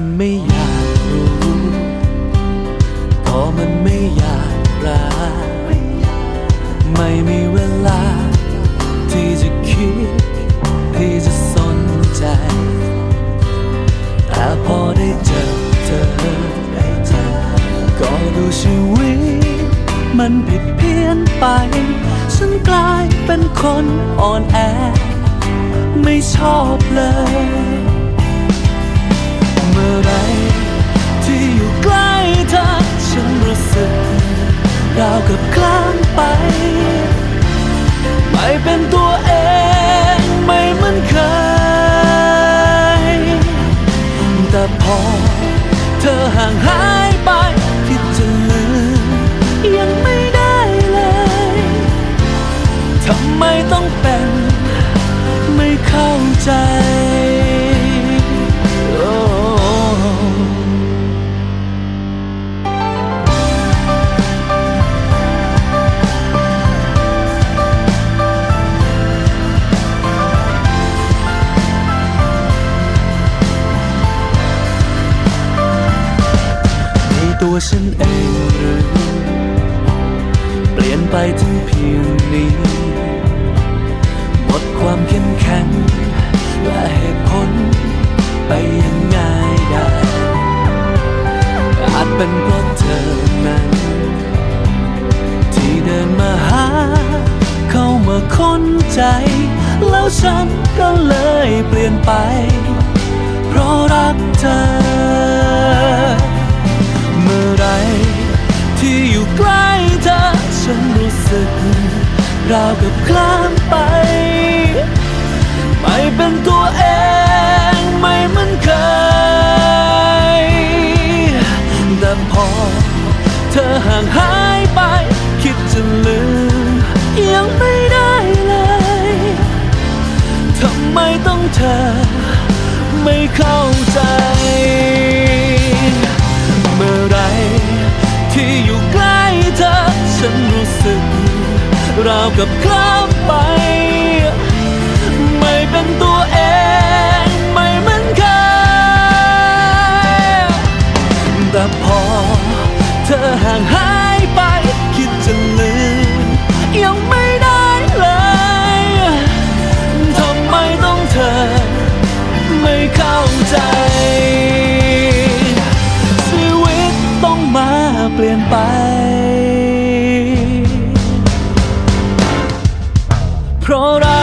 มันไม่อยากรู้ก็มันไม่อยากรักไม่มีเวลา ที่จะคิด ที่จะสนใจ แต่พอได้เจอเธอได้เจอก็ดูชีวิตมันผิดเพี้ยนไป ฉันกลายเป็นคนอ่อนแอ ไม่ชอบเลย ราวกับคลั่ ตัวฉันเองหรือเปลี่ยนไปถึงเพียงนี้หมดความเข้มแข็งและเหตุผลไปยังง่ายได้อาจเป็นเพราะเธอนั้น ที่เดินมาหา เข้ามาค้นใจ แล้วฉันก็เลยเปลี่ยนไป เพราะรักเธอ ราวกับคลานไป ไม่เป็นตัวเองไม่มันเค กับคล้ำไป ไม่เป็นตัวเอง ไม่เหมือนเคยแต่พอเธอห่างหายไป คิดจะลืมยังไม่ได้เลยทำไมต้องเธอ ไม่เข้าใจชีวิตต้องมาเปลี่ยนไป Prona